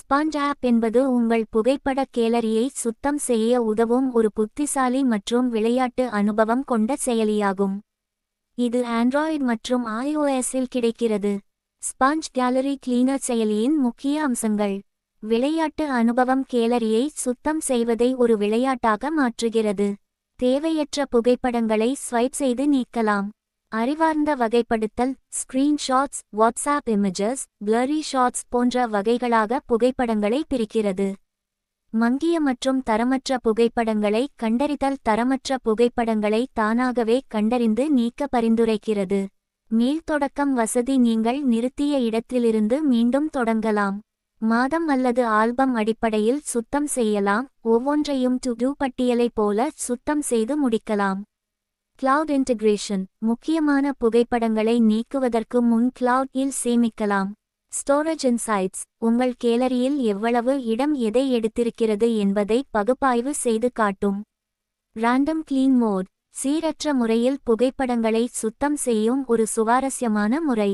Sponge app என்பது உங்கள் புகைப்பட கேலரியை சுத்தம் செய்ய உதவும் ஒரு புத்திசாலி மற்றும் விளையாட்டு அனுபவம் கொண்ட செயலியாகும். இது ஆண்ட்ராய்டு மற்றும் iOS-இல் கிடைக்கிறது. ஸ்பாஞ்ச் கேலரி கிளீனர் செயலியின் முக்கிய அம்சங்கள். விளையாட்டு அனுபவம் கேலரியை சுத்தம் செய்வதை ஒரு விளையாட்டாக மாற்றுகிறது. தேவையற்ற புகைப்படங்களை ஸ்வைப் செய்து நீக்கலாம். அறிவார்ந்த வகைப்படுத்தல் screenshots WhatsApp images blurry shots போன்ற வகைகளாக புகைப்படங்களை பிரிக்கிறது. மங்கிய மற்றும் தரமற்ற புகைப்படங்களை கண்டறிதல் தரமற்ற புகைப்படங்களை தானாகவே கண்டறிந்து நீக்க பரிந்துரைக்கிறது. மீள்தொடக்கம் வசதி நீங்கள் நிறுத்திய இடத்திலிருந்து மீண்டும் தொடங்கலாம். மாதம் அல்லது ஆல்பம் அடிப்படையில் சுத்தம் செய்யலாம். ஒவ்வொன்றையும் டு டூ பட்டியலைப் போல சுத்தம் செய்து முடிக்கலாம். கிளவுட் இன்டிகிரேஷன் முக்கியமான புகைப்படங்களை நீக்குவதற்கு முன் கிளவுட் இல் சேமிக்கலாம். ஸ்டோரேஜ் இன்சைட்ஸ் உங்கள் கேலரியில் எவ்வளவு இடம் எதை எடுத்திருக்கிறது என்பதை பகுப்பாய்வு செய்து காட்டும். ராண்டம் கிளீன் மோட் சீரற்ற முறையில் புகைப்படங்களை சுத்தம் செய்யும் ஒரு சுவாரஸ்யமான முறை.